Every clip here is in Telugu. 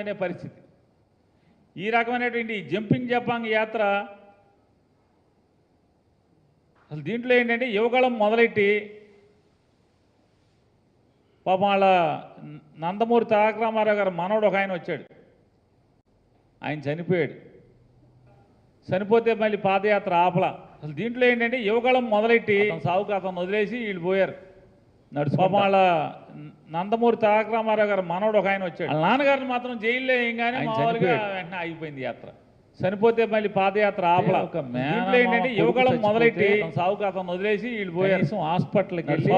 అనే పరిస్థితి. ఈ రకమైనటువంటి జంపింగ్ జపాంగ్ యాత్ర అసలు దీంట్లో ఏంటంటే యువగళం మొదలెట్టి పాపం వాళ్ళ నందమూరి తారక రామారావు గారు మనవడు ఒక ఆయన వచ్చాడు. ఆయన చనిపోయాడు. చనిపోతే మళ్ళీ పాదయాత్ర ఆపల. అసలు దీంట్లో ఏంటంటే యువగళం మొదలెట్టి అతను సావుకు అతను వదిలేసి వీళ్ళు పోయారు. నడుచు పాపం వాళ్ళ నందమూరి తారక రామారావు గారు మనవడు ఒక ఆయన వచ్చాడు. వాళ్ళ నాన్నగారిని మాత్రం జైల్లో వేయంగానే మామూలుగా. వెంటనే ఆగిపోయింది యాత్ర. చనిపోతే మళ్ళీ పాదయాత్ర ఆపల ఏంటంటే చచ్చిపోతే మొదలెట్టి అతను వదిలేసి వీళ్ళు పోయారు. కనీసం హాస్పిటల్కి వెళ్ళి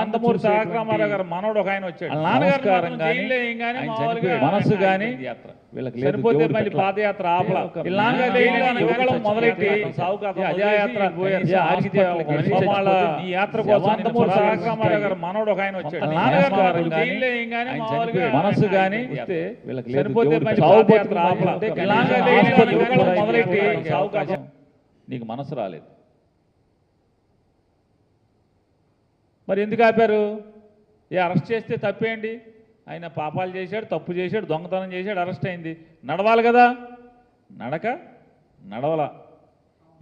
నందమూరి తారక రామారావు గారు మనవడు ఒక ఆయన వచ్చాడు. గాని, జైల్లో వేయంగానే. మనసు ఆగిపోయింది యాత్ర. సరిపోతే మళ్ళీ. పాదయాత్ర ఆపల. మొదలెట్టి వదిలేసి యాత్ర ఈ కోసం నందమూరి గారు. మనవడు ఒక ఆయన వచ్చాడు. మనసు లేదు, సరిపోతే మళ్ళీ. పాదయాత్ర ఆపల. మొదలెట్టి నీకు మనసు రాలేదు. మరి ఎందుకు ఆపారు? ఏ అరెస్ట్ చేస్తే తప్పేంటి? ఆయన పాపాలు చేశాడు తప్పు చేశాడు దొంగతనం చేశాడు అరెస్ట్ అయింది. నడవాలి కదా? నడక నడవల.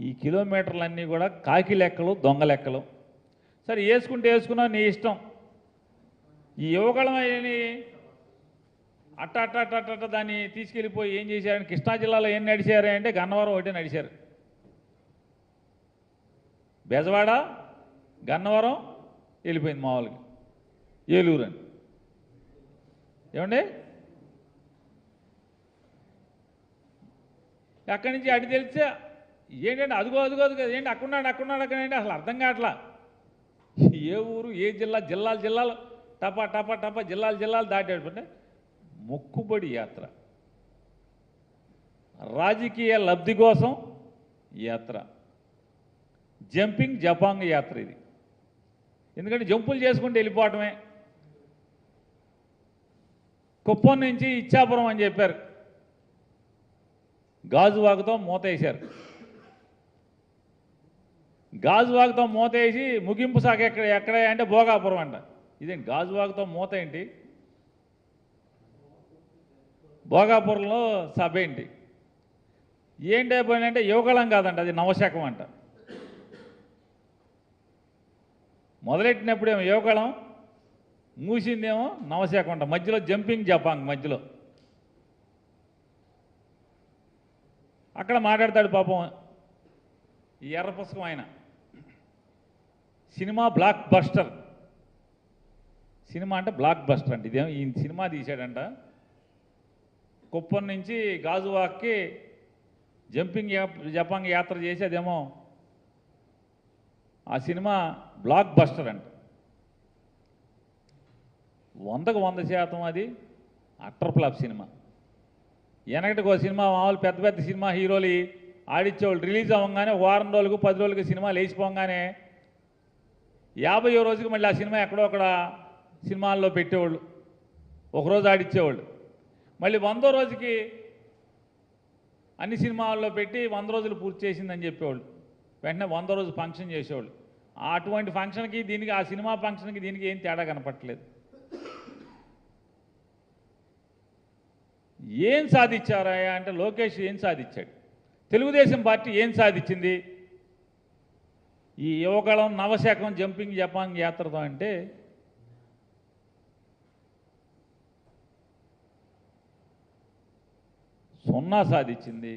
ఈ కిలోమీటర్లన్నీ కూడా కాకి లెక్కలు దొంగ లెక్కలు. సరే వేసుకుంటే వేసుకున్నా నీ ఇష్టం. ఈ యువకులం అని అట్ట అట్ట అట్ట అట్ట అట్ట దాన్ని తీసుకెళ్ళిపోయి ఏం చేశారని కృష్ణా జిల్లాలో ఏం నడిచారు అంటే గన్నవరం ఒకటే నడిచారు. బెజవాడ గన్నవరం వెళ్ళిపోయింది మామూలుగా ఏలూరు అని. ఏమండి? అక్కడి నుంచి అటు తెలిస్తే ఏంటంటే అదిగో అదిగో అదిగో ఏంటి అక్కడున్నాడు అక్కడున్నాడు అక్కడ ఏంటి? అసలు అర్థం కావట్లా. ఏ ఊరు ఏ జిల్లా జిల్లాలు జిల్లాలు టపా టపా టపా జిల్లాలు జిల్లాలు దాటాడు. అంటే మొక్కుబడి యాత్ర. రాజకీయ లబ్ధి కోసం యాత్ర. జంపింగ్ జపాంగ్ యాత్ర ఇది. ఎందుకంటే జంపులు చేసుకుంటూ వెళ్ళిపోవటమే. కుప్పం నుంచి ఇచ్చాపురం అని చెప్పారు. గాజువాకుతో మూత గాజువాకుతో మూతేసి మూత వేసి ముగింపు శాఖ ఎక్కడ ఎక్కడ అంటే భోగాపురం అంట. ఇదేంటి గాజువాకుతో మూత ఏంటి? భోగాపురంలో సభ ఏంటి? ఏంటి అయిపోయిందంటే యువకళం కాదంట అది నవశకం అంట. మొదలెట్టినప్పుడేమో యువకళం? మూసిందేమో? నవశాకుంట మధ్యలో జంపింగ్ జపాంగ్ మధ్యలో. అక్కడ మాట్లాడతాడు పాపం ఈ ఎర్ర పుస్తకం ఆయన. Cinema blockbuster. సినిమా అంటే బ్లాక్ బస్టర్ అంటే. ఇదేమో ఈయన సినిమా తీశాడంట. కుప్పం నుంచి గాజువాక్కి జంపింగ్ జపాంగ్ యాత్ర చేసి అదేమో ఆ సినిమా బ్లాక్ బస్టర్ అంట. వందకు వంద శాతం అది అట్టర్ ఫ్లాప్ సినిమా. వెనకటికి ఒక సినిమా మామూలు పెద్ద పెద్ద సినిమా హీరోలు ఆడిచ్చేవాళ్ళు రిలీజ్ అవ్వగానే వారం రోజులకు పది రోజులకు సినిమా లేచిపోగానే యాభైయో రోజుకి మళ్ళీ ఆ సినిమా ఎక్కడో అక్కడ సినిమాల్లో పెట్టేవాళ్ళు. ఒకరోజు ఆడిచ్చేవాళ్ళు. మళ్ళీ వందో రోజుకి అన్ని సినిమాల్లో పెట్టి వంద రోజులు పూర్తి చేసిందని చెప్పేవాళ్ళు. వెంటనే వంద రోజు ఫంక్షన్ చేసేవాళ్ళు. అటువంటి ఫంక్షన్కి దీనికి ఆ సినిమా ఫంక్షన్కి దీనికి ఏం తేడా కనపట్లేదు ఏం సాధించారా అంటే లోకేష్ ఏం సాధించాడు? తెలుగుదేశం పార్టీ ఏం సాధించింది? ఈ యువకళం నవశకం జంపింగ్ జపాంగ్ యాత్రతో అంటే సున్నా సాధించింది.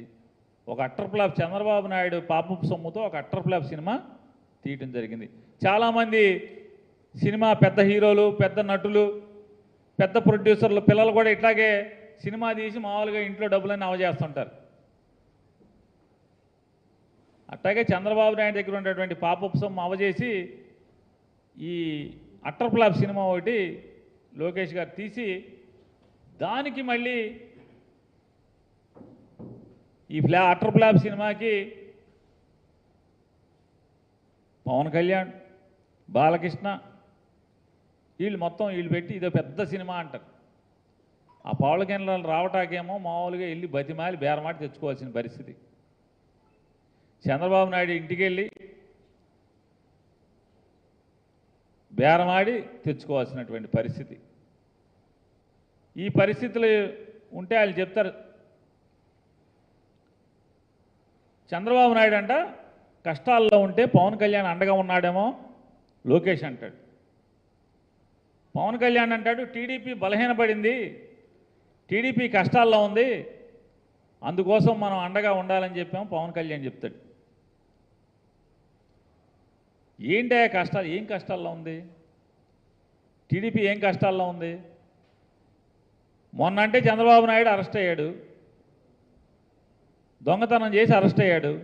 ఒక అట్టర్ ఫ్లాప్ చంద్రబాబు నాయుడు పాపపు సొమ్ముతో ఒక అట్టర్ ఫ్లాప్ సినిమా తీయటం జరిగింది. చాలామంది సినిమా పెద్ద హీరోలు పెద్ద నటులు పెద్ద ప్రొడ్యూసర్లు పిల్లలు కూడా ఇట్లాగే సినిమా తీసి మామూలుగా ఇంట్లో డబ్బులన్నీ అవజేస్తుంటారు అట్లాగే చంద్రబాబు నాయుడు దగ్గర ఉన్నటువంటి పాపపు సొమ్ము అవజేసి ఈ అట్టర్ ఫ్లాప్ సినిమా ఒకటి లోకేష్ గారు తీసి దానికి మళ్ళీ ఈ ఫ్లా అటర్ ఫ్లాప్ సినిమాకి పవన్ కళ్యాణ్ బాలకృష్ణ వీళ్ళు మొత్తం వీళ్ళు పెట్టి ఇదో పెద్ద సినిమా అంటారు. ఆ పవన్ కళ్యాణ్ రావటాకేమో మామూలుగా వెళ్ళి బతిమాలి బేరమాట తెచ్చుకోవాల్సిన పరిస్థితి. చంద్రబాబు నాయుడు ఇంటికి వెళ్ళి బేరమాడి తెచ్చుకోవాల్సినటువంటి పరిస్థితి. ఈ పరిస్థితులు ఉంటే వాళ్ళు చెప్తారు చంద్రబాబు నాయుడు అంట కష్టాల్లో ఉంటే పవన్ కళ్యాణ్ అండగా ఉన్నాడేమో లోకేష్ అంటాడు. పవన్ కళ్యాణ్ అంటాడు టీడీపీ బలహీనపడింది టీడీపీ కష్టాల్లో ఉంది. అందుకోసం మనం అండగా ఉండాలని చెప్పాము పవన్ కళ్యాణ్ చెప్తాడు. ఏంటి కష్టాలు? ఏం కష్టాల్లో ఉంది? టీడీపీ ఏం కష్టాల్లో ఉంది? మొన్న అంటే చంద్రబాబు నాయుడు అరెస్ట్ అయ్యాడు. దొంగతనం చేసి అరెస్ట్ అయ్యాడు.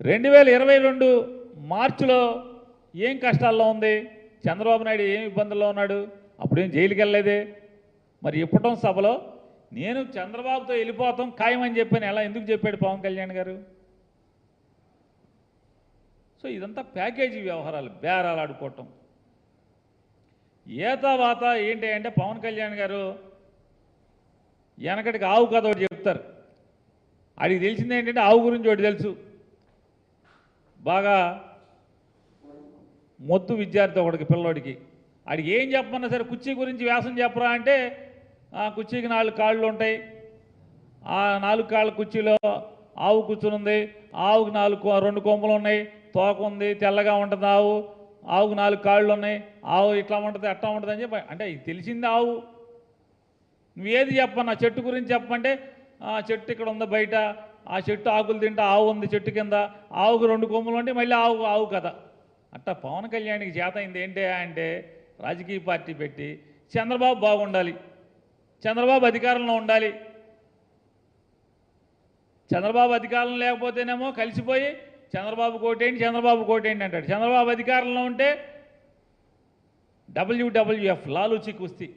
రెండు వేల ఇరవై రెండు మార్చిలో ఏం కష్టాల్లో ఉంది? చంద్రబాబు నాయుడు ఏం ఇబ్బందుల్లో ఉన్నాడు? అప్పుడేం జైలుకి వెళ్ళలేదే మరి ఇప్పటం సభలో నేను చంద్రబాబుతో వెళ్ళిపోతాం ఖాయమని చెప్పాను ఎలా ఎందుకు చెప్పాడు పవన్ కళ్యాణ్ గారు? సో ఇదంతా ప్యాకేజీ వ్యవహారాలు బేరాలు ఆడుకోవటం. ఏతా వాత ఏంటి అంటే పవన్ కళ్యాణ్ గారు వెనకటికి ఆవు కథ ఒకటి చెప్తారు. ఆడికి తెలిసింది ఏంటంటే ఆవు గురించి ఒకటి తెలుసు. బాగా మొద్దు విద్యార్థి ఒకడికి పిల్లోడికి. అడిగి ఏం చెప్పమన్నా సరే కుర్చీ గురించి వ్యాసం చెప్పరా అంటే ఆ కుర్చీకి నాలుగు కాళ్ళు ఉంటాయి. ఆ నాలుగు కాళ్ళ కుర్చీలో ఆవు కూర్చునుంది ఆవుకి నాలుగు రెండు కొమ్ములు ఉన్నాయి. తోక ఉంది తెల్లగా ఉంటుంది ఆవు. ఆవుకు నాలుగు కాళ్ళు ఉన్నాయి. ఆవు ఇట్లా ఉంటుంది అట్లా ఉంటుంది అని చెప్పి అంటే తెలిసింది ఆవు. నువ్వేది చెప్పన్నా చెట్టు గురించి చెప్పమంటే ఆ చెట్టు ఇక్కడ ఉంది బయట. ఆ చెట్టు ఆకులు తింటా ఆవు ఉంది చెట్టు కింద. ఆవుకు రెండు కొమ్ములు ఉంటే మళ్ళీ ఆవు ఆవు కథ. అట్టా పవన్ కళ్యాణ్కి చేత అయింది ఏంటి అంటే రాజకీయ పార్టీ పెట్టి చంద్రబాబు బాగుండాలి. చంద్రబాబు అధికారంలో ఉండాలి. చంద్రబాబు అధికారం లేకపోతేనేమో కలిసిపోయి చంద్రబాబు కోటేంటి చంద్రబాబు కోటేంటి అంటాడు. చంద్రబాబు అధికారంలో ఉంటే డబ్ల్యూడబ్ల్యూఎఫ్ లాలూచి కుస్తీ.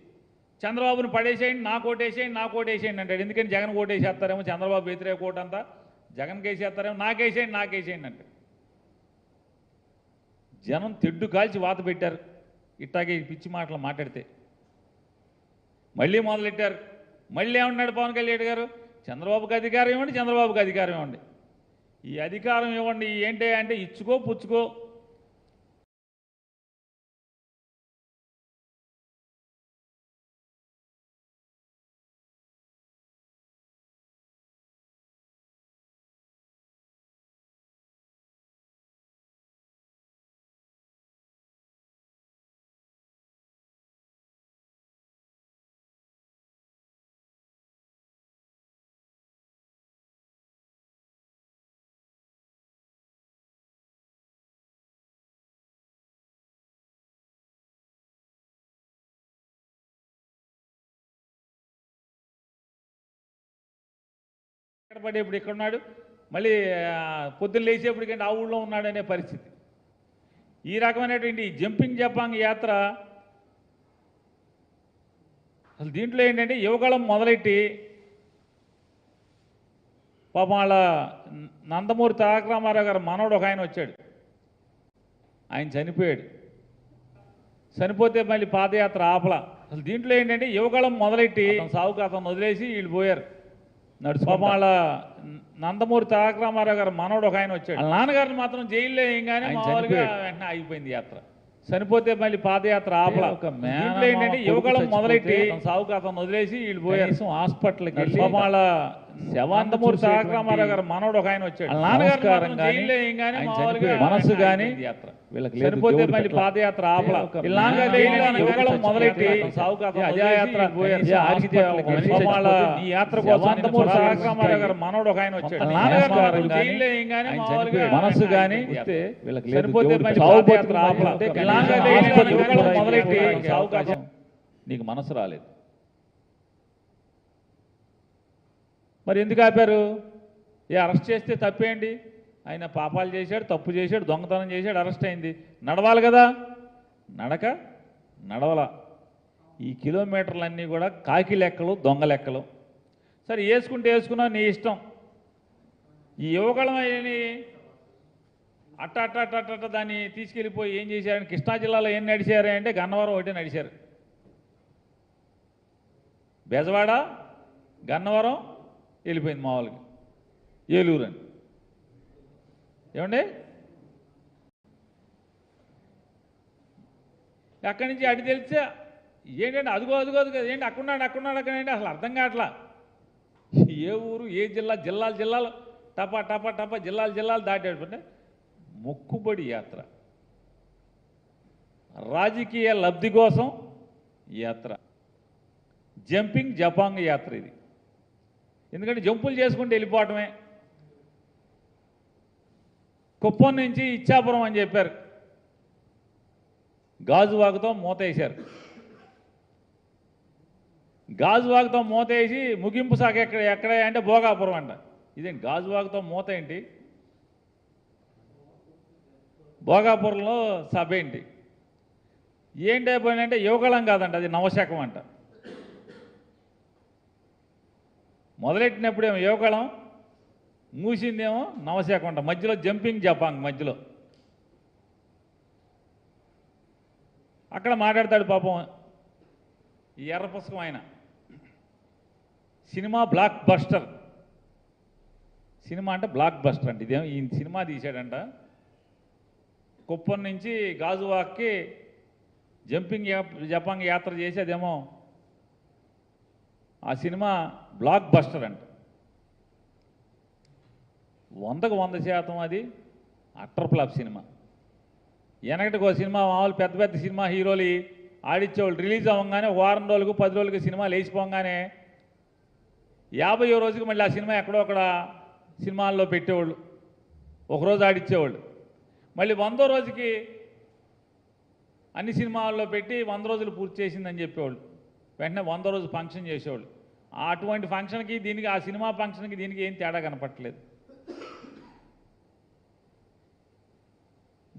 చంద్రబాబును పడేసేయండి నా కోటేసేయండి నా కోటేసేయండి అంటాడు. ఎందుకని జగన్ కోటేసేస్తారేమో చంద్రబాబు వ్యతిరేక కోట అంతా. జగన్ కేసేస్తారేమో నాకేసేయండి నాకేసేయండి అంటాడు. జనం తెడ్డు కాల్చి వాత పెట్టారు. ఇట్టాగే పిచ్చి మాటలు మాట్లాడితే. మళ్ళీ మొదలెట్టారు? మళ్ళీ ఏమంటున్నాడు పవన్ కళ్యాణ్ గారు? చంద్రబాబుకి అధికారం ఇవ్వండి చంద్రబాబుకి అధికారం ఇవ్వండి. ఈ అధికారం ఇవ్వండి ఏంటి అంటే ఇచ్చుకో పుచ్చుకో. ఇక్కడ పడేప్పుడు ఇక్కడ ఉన్నాడు? మళ్ళీ పొద్దున్న లేచేప్పటికంటే ఆ ఊళ్ళో ఉన్నాడు అనే పరిస్థితి. ఈ రకమైనటువంటి జంపింగ్ జపాంగ్ యాత్ర అసలు దీంట్లో ఏంటంటే యువగళం మొదలెట్టి పాపం వాళ్ళ నందమూరి తారక రామారావు గారు మనవడు ఒక ఆయన వచ్చాడు. ఆయన చనిపోయాడు. చనిపోతే మళ్ళీ పాదయాత్ర ఆపల. అసలు దీంట్లో ఏంటంటే యువగళం మొదలెట్టి అతను వదిలేసి వీళ్ళు పోయారు. నడుచు పాపం వాళ్ళ నందమూరి తారక రామారావు గారు మనవడు ఒక ఆయన వచ్చాడు. వాళ్ళ నాన్నగారిని మాత్రం జైల్లో ఆయన మామూలుగా. వెంటనే ఆగిపోయింది యాత్ర. చనిపోతే మళ్ళీ పాదయాత్ర ఆపల. ఏంటంటే చచ్చిపోతే మొదలెట్టి అతను సావుకు అతను వదిలేసి వీళ్ళు పోయారు. హాస్పిటల్కి శవాన్ని నందమూరి తారక రామారావు గారు మనవడు ఒక ఆయన వచ్చాడు. గాని, జైల్లో. మనసు కానీ గాని యాత్ర. మళ్ళీ. పాదయాత్ర ఆపల. ఒక మొదలెట్టి యాత్ర కోసం రామారావు గారు ఆయన వచ్చాడు. మనసు మళ్ళీ పట్ల. పాదయాత్ర ఆపల. మొదలెట్టి నీకు మనసు రాలేదు. మరి ఎందుకు ఆపారు? ఏ అరెస్ట్ చేస్తే తప్పేంటి? ఆయన పాపాలు చేశాడు తప్పు చేశాడు దొంగతనం చేశాడు అరెస్ట్ అయింది. నడవాలి కదా? నడక నడవల. ఈ కిలోమీటర్లన్నీ కూడా కాకి లెక్కలు దొంగ లెక్కలు. సరే వేసుకుంటే వేసుకున్నా నీ ఇష్టం. ఈ యువకళం అని అట్ట అట్ట అట్ట అట్ట అట్ట దాన్ని తీసుకెళ్ళిపోయి ఏం చేశారని కృష్ణా జిల్లాలో ఏం నడిచారు అంటే గన్నవరం ఒకటి నడిచారు. బెజవాడ గన్నవరం వెళ్ళిపోయింది మామూలుగా ఏలూరు అని. ఏమండి? అక్కడి నుంచి అటు తెలిస్తే ఏంటంటే అదిగో అదిగో అదుగో ఏంటి అక్కడున్నాడు అక్కడున్నాడు అక్కడ ఏంటి అసలు అర్థం కావట్లా? ఏ ఊరు ఏ జిల్లా జిల్లాలు జిల్లాలు టపా టపా టపా జిల్లాలు జిల్లాలు దాటేటంటే మొక్కుబడి యాత్ర. రాజకీయ లబ్ధి కోసం యాత్ర. జంపింగ్ జపాంగ్ యాత్ర ఇది. ఎందుకంటే జంపులు చేసుకుంటూ వెళ్ళిపోవటమే. కుప్పం నుంచి ఇచ్చాపురం అని చెప్పారు. గాజువాకుతో మూత వేశారు. గాజువాకుతో మూత వేసి ముగింపు సాగ ఎక్కడ ఎక్కడ అంటే భోగాపురం అంట. ఇదేంటి? గాజువాకుతో మూత ఏంటి? భోగాపురంలో సభ ఏంటి? ఏంటి అయిపోయిందంటే యువకళం కాదంట అది నవశకం అంట. మొదలెట్టినప్పుడేమో యువకళం మూసిందేమో నవశకం మధ్యలో జంపింగ్ జపాంగ్ మధ్యలో. అక్కడ మాట్లాడతాడు పాపం ఈ ఎర్ర పుస్తకం ఆయన. Cinema blockbuster. సినిమా అంటే బ్లాక్ బస్టర్ అంటే ఇదేమో ఈ సినిమా తీశాడంట. కుప్పం నుంచి గాజువాక్కి జంపింగ్ జపాంగ్ యాత్ర చేసి అదేమో ఆ సినిమా బ్లాక్ బస్టర్ అంట. వందకు వంద శాతం అది అట్టర్ ఫ్లాప్ సినిమా. వెనకటికి ఒక సినిమా మామూలు పెద్ద పెద్ద సినిమా హీరోలు ఆడిచ్చేవాళ్ళు రిలీజ్ అవ్వగానే వారం రోజులకు పది రోజులకు సినిమా లేచిపోగానే యాభై రోజుకి మళ్ళీ ఆ సినిమా ఎక్కడో అక్కడ సినిమాల్లో పెట్టేవాళ్ళు. ఒకరోజు ఆడిచ్చేవాళ్ళు. మళ్ళీ వందో రోజుకి అన్ని సినిమాల్లో పెట్టి వంద రోజులు పూర్తి చేసిందని చెప్పేవాళ్ళు. వెంటనే వంద రోజు ఫంక్షన్ చేసేవాళ్ళు. అటువంటి ఫంక్షన్కి దీనికి ఆ సినిమా ఫంక్షన్కి దీనికి ఏం తేడా కనపట్లేదు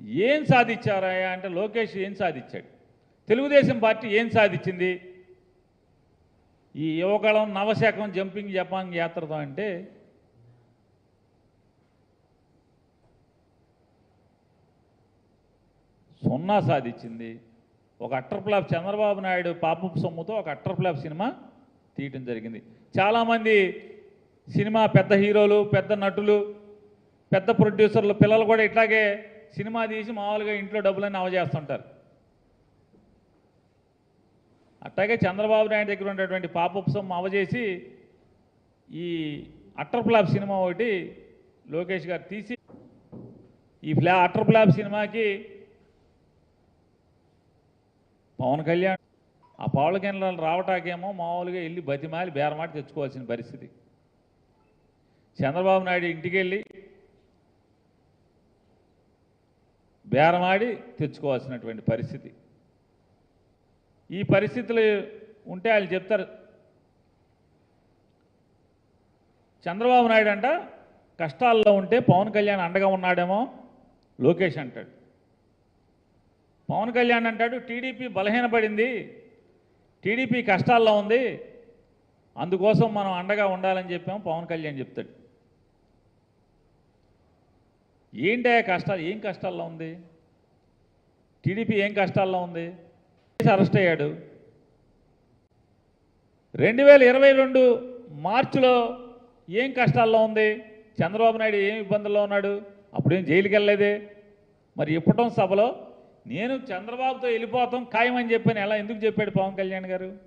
ఏం సాధించారా అంటే లోకేష్ ఏం సాధించాడు? తెలుగుదేశం పార్టీ ఏం సాధించింది? ఈ యువకళం నవశకం జంపింగ్ జపాంగ్ యాత్రతో అంటే సున్నా సాధించింది. ఒక అట్టర్ చంద్రబాబు నాయుడు పాపపు సొమ్ముతో ఒక అట్టర్ సినిమా తీయటం జరిగింది. చాలామంది సినిమా పెద్ద హీరోలు పెద్ద నటులు పెద్ద ప్రొడ్యూసర్లు పిల్లలు కూడా ఇట్లాగే సినిమా తీసి మామూలుగా ఇంట్లో డబ్బులన్నీ అవజేస్తుంటారు అట్లాగే చంద్రబాబు నాయుడు దగ్గర ఉన్నటువంటి పాపపు సొమ్ము అవజేసి ఈ అట్టర్ ఫ్లాప్ సినిమా ఒకటి లోకేష్ గారు తీసి ఈ ఫ్లా అట్టర్ ఫ్లాప్ సినిమాకి పవన్ కళ్యాణ్ ఆ పవన్ కళ్యాణ్ రావటాకేమో మామూలుగా వెళ్ళి బతిమాలి బేరమాట తెచ్చుకోవాల్సిన పరిస్థితి. చంద్రబాబు నాయుడు ఇంటికి వెళ్ళి బేరమాడి తెచ్చుకోవాల్సినటువంటి పరిస్థితి. ఈ పరిస్థితులు ఉంటే వాళ్ళు చెప్తారు చంద్రబాబు నాయుడు అంట కష్టాల్లో ఉంటే పవన్ కళ్యాణ్ అండగా ఉన్నాడేమో లోకేష్ అంటాడు. పవన్ కళ్యాణ్ అంటాడు టీడీపీ బలహీనపడింది టీడీపీ కష్టాల్లో ఉంది అందుకోసం మనం అండగా ఉండాలని చెప్పాము పవన్ కళ్యాణ్ చెప్తాడు. ఏంటి కష్టాలు? ఏం కష్టాల్లో ఉంది? టీడీపీ ఏం కష్టాల్లో ఉంది? అరెస్ట్ అయ్యాడు. రెండు వేల ఇరవై రెండు మార్చిలో ఏం కష్టాల్లో ఉంది? చంద్రబాబు నాయుడు ఏం ఇబ్బందుల్లో ఉన్నాడు? అప్పుడేం జైలుకి వెళ్ళలేదే మరి ఇప్పటం సభలో నేను చంద్రబాబుతో వెళ్ళిపోతాం ఖాయమని చెప్పాను ఎలా ఎందుకు చెప్పాడు పవన్ కళ్యాణ్ గారు?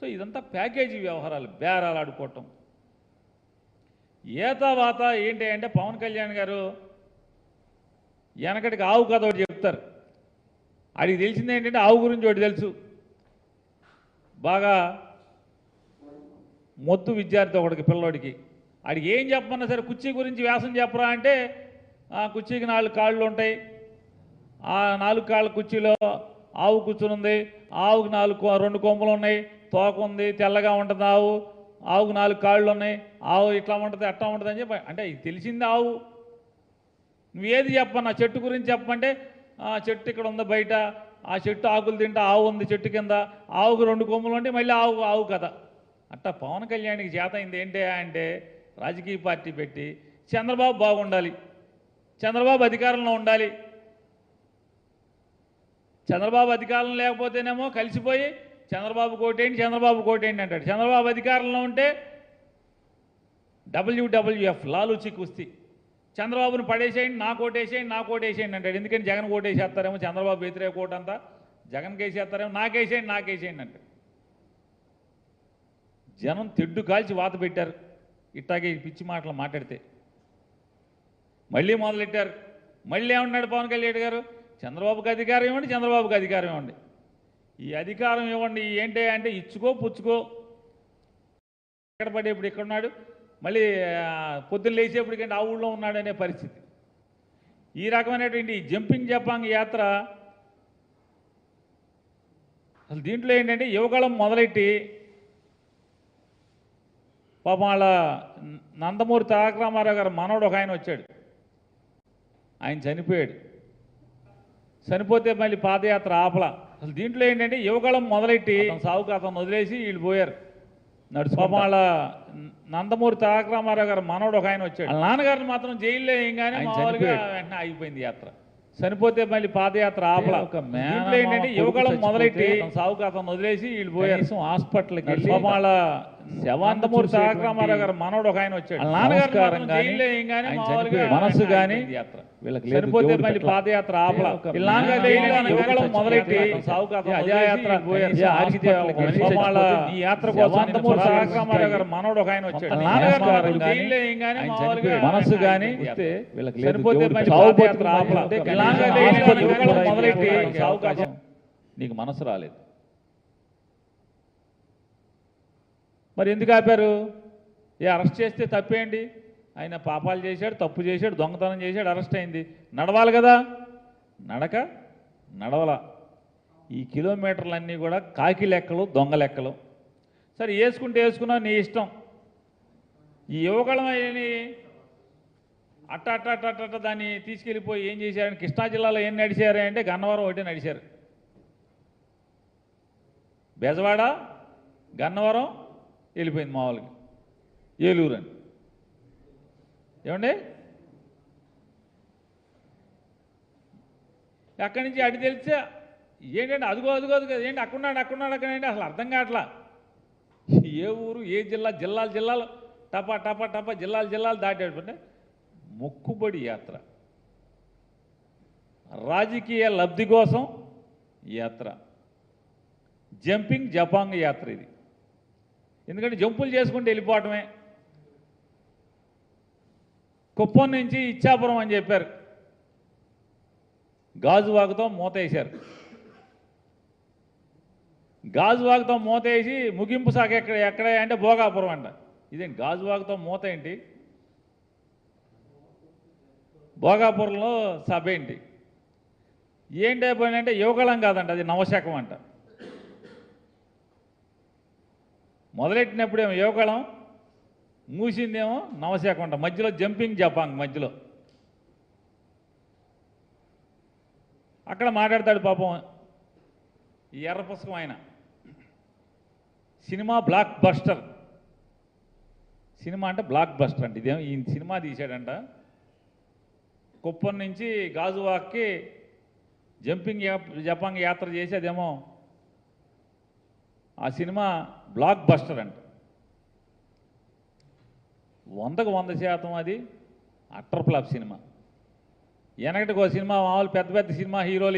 సో ఇదంతా ప్యాకేజీ వ్యవహారాలు బేరాలు ఆడుకోవటం. ఏతా వాత ఏంటి అంటే పవన్ కళ్యాణ్ గారు వెనకటికి ఆవు కథ ఒకటి చెప్తారు. ఆడికి తెలిసింది ఏంటంటే ఆవు గురించి ఒకటి తెలుసు. బాగా మొద్దు విద్యార్థి ఒకడికి పిల్లోడికి. అడిగి ఏం చెప్పమన్నా సరే కుర్చీ గురించి వ్యాసం చెప్పరా అంటే ఆ కుర్చీకి నాలుగు కాళ్ళు ఉంటాయి. ఆ నాలుగు కాళ్ళ కుర్చీలో ఆవు కూర్చుని ఉంది ఆవుకి నాలుగు రెండు కొమ్ములు ఉన్నాయి. తోక ఉంది తెల్లగా ఉంటుంది ఆవు. ఆవుకు నాలుగు కాళ్ళు ఉన్నాయి ఆవు ఇట్లా ఉంటుంది అట్లా ఉంటుంది అని చెప్పి అంటే తెలిసింది ఆవు. నువ్వు ఏది చెప్పన్నా చెట్టు గురించి చెప్పమంటే ఆ చెట్టు ఇక్కడ ఉంది బయట ఆ చెట్టు ఆకులు తింటా ఆవు ఉంది చెట్టు కింద ఆవుకు రెండు కొమ్ములు ఉంటే మళ్ళీ ఆవు ఆవు కథ. అట్టా పవన్ కళ్యాణ్కి చేత అయింది ఏంటి అంటే రాజకీయ పార్టీ పెట్టి చంద్రబాబు బాగుండాలి చంద్రబాబు అధికారంలో ఉండాలి. చంద్రబాబు అధికారం లేకపోతేనేమో కలిసిపోయి చంద్రబాబు కోటేంటి చంద్రబాబు కోటేంటి అంటాడు. చంద్రబాబు అధికారంలో ఉంటే డబ్ల్యూడబ్ల్యూఎఫ్ లాలూచి కుస్తీ. చంద్రబాబును పడేసేయండి నా కోటేసేయండి నా కోటేసేయండి అంటాడు. ఎందుకని జగన్ కోటేసేస్తారేమో చంద్రబాబు వ్యతిరేక కోట అంతా. జగన్కి వేసేస్తారేమో నాకేసేయండి నాకేసేయండి అంటాడు. జనం తెడ్డు కాల్చి వాత పెట్టారు. ఇట్టాగే పిచ్చి మాటలు మాట్లాడితే. మళ్ళీ మొదలెట్టారు. మళ్ళీ ఏమన్నాడు పవన్ కళ్యాణ్ గారు? చంద్రబాబుకి అధికారం ఇవ్వండి చంద్రబాబుకి అధికారం ఇవ్వండి. ఈ అధికారం ఇవ్వండి ఏంటి అంటే ఇచ్చుకో పుచ్చుకో. ఎక్కడ పడే ఇప్పుడు ఇక్కడ ఉన్నాడు. మళ్ళీ పొద్దున్న లేచేప్పటికంటే ఆ ఊళ్ళో ఉన్నాడు అనే పరిస్థితి. ఈ రకమైనటువంటి జంపింగ్ జపాంగ్ యాత్ర అసలు దీంట్లో ఏంటంటే యువగళం మొదలెట్టి పాపం వాళ్ళ నందమూరి తారక రామారావు గారు మనవడు ఒక ఆయన వచ్చాడు. ఆయన చనిపోయాడు. చనిపోతే మళ్ళీ పాదయాత్ర ఆపల. అసలు దీంట్లో ఏంటంటే యువగళం మొదలెట్టి అతను వదిలేసి వీళ్ళు పోయారు. నడుచు వాళ్ళ నందమూరి తారక రామారావు గారు మనవడు ఒక ఆయన వచ్చాడు. వాళ్ళ నాన్నగారిని మాత్రం జైల్లో వేయగానే ఆయన మామూలుగా. వెంటనే ఆగిపోయింది యాత్ర. చనిపోతే మళ్ళీ పాదయాత్ర ఆపల. ఏంటంటే యువగళం మొదలెట్టి అతను వదిలేసి వీళ్ళు పోయారు. హాస్పిటల్కి వెళ్ళి వాళ్ళ శవాన్ని నందమూరి తారక చూసేటువంటి రామారావు గారు మనవడు ఒక ఆయన వచ్చాడు. మనసు మళ్ళీ పెట్టలా. పాదయాత్ర ఆపల. మొదలెట్టి యాత్ర గారు ఒక ఆయన వచ్చాడు. మనసు మళ్ళీ. పాదయాత్ర ఆపల. మొదలెట్టి అతను నీకు మనసు రాలేదు. మరి ఎందుకు ఆపారు? ఏ అరెస్ట్ చేస్తే తప్పేంటి? ఆయన పాపాలు చేశాడు తప్పు చేశాడు దొంగతనం చేశాడు అరెస్ట్ అయింది. నడవాలి కదా? నడక నడవల. ఈ కిలోమీటర్లన్నీ కూడా కాకి లెక్కలు దొంగ లెక్కలు. సరే వేసుకుంటే వేసుకున్నావు నీ ఇష్టం. ఈ యువకళమని అట్ట అట్ట అట్ట అట్ట అట్ట దాన్ని తీసుకెళ్ళిపోయి ఏం చేశారని కృష్ణా జిల్లాలో ఏం నడిచారు అంటే గన్నవరం ఒకటి నడిచారు. బెజవాడ గన్నవరం వెళ్ళిపోయింది మామూలుగా. ఏలూరు అని. ఏమండి? అక్కడి నుంచి అడి తెలిస్తే ఏంటంటే అదిగో అదిగో కదా ఏంటి? అక్కడున్నాడు అక్కడున్నాడు అక్కడ ఏంటి? అసలు అర్థం కావట్లా. ఏ ఊరు ఏ జిల్లా జిల్లాలు జిల్లాలు. టపా టపా టపా జిల్లాలు జిల్లాలు దాటేటంటే మొక్కుబడి యాత్ర. రాజకీయ లబ్ధి కోసం యాత్ర. జంపింగ్ జపాంగ్ యాత్ర ఇది. ఎందుకంటే జంపులు చేసుకుంటూ వెళ్ళిపోవటమే. కుప్పం నుంచి ఇచ్చాపురం అని చెప్పారు. గాజువాకుతో మూత వేశారు. గాజువాకుతో మూత వేసి ముగింపు సాగ ఎక్కడ ఎక్కడ అంటే భోగాపురం అంట. ఇదేంటి? గాజువాకుతో మూత ఏంటి? భోగాపురంలో సభ ఏంటి? ఏంటి అయిపోయిందంటే యువకళం కాదంట అది నవశకం అంట. మొదలెట్టినప్పుడేమో యువకళం మూసిందేమో నవశాకుంట అంట మధ్యలో జంపింగ్ జపాంగ్ మధ్యలో. అక్కడ మాట్లాడతాడు పాపం ఈ ఎర్ర పుస్తకం ఆయన. Cinema blockbuster. సినిమా అంటే బ్లాక్ బస్టర్ అంటే. ఇదేమో ఈ సినిమా తీశాడంట. కుప్పం నుంచి గాజువాక్కి జంపింగ్ జపాంగ్ యాత్ర చేసి అదేమో ఆ సినిమా బ్లాక్ బస్టర్ అంట. వందకు వంద శాతం అది అట్టర్ ఫ్లాప్ సినిమా. వెనకటికి ఒక సినిమా మామూలు పెద్ద పెద్ద సినిమా హీరోలు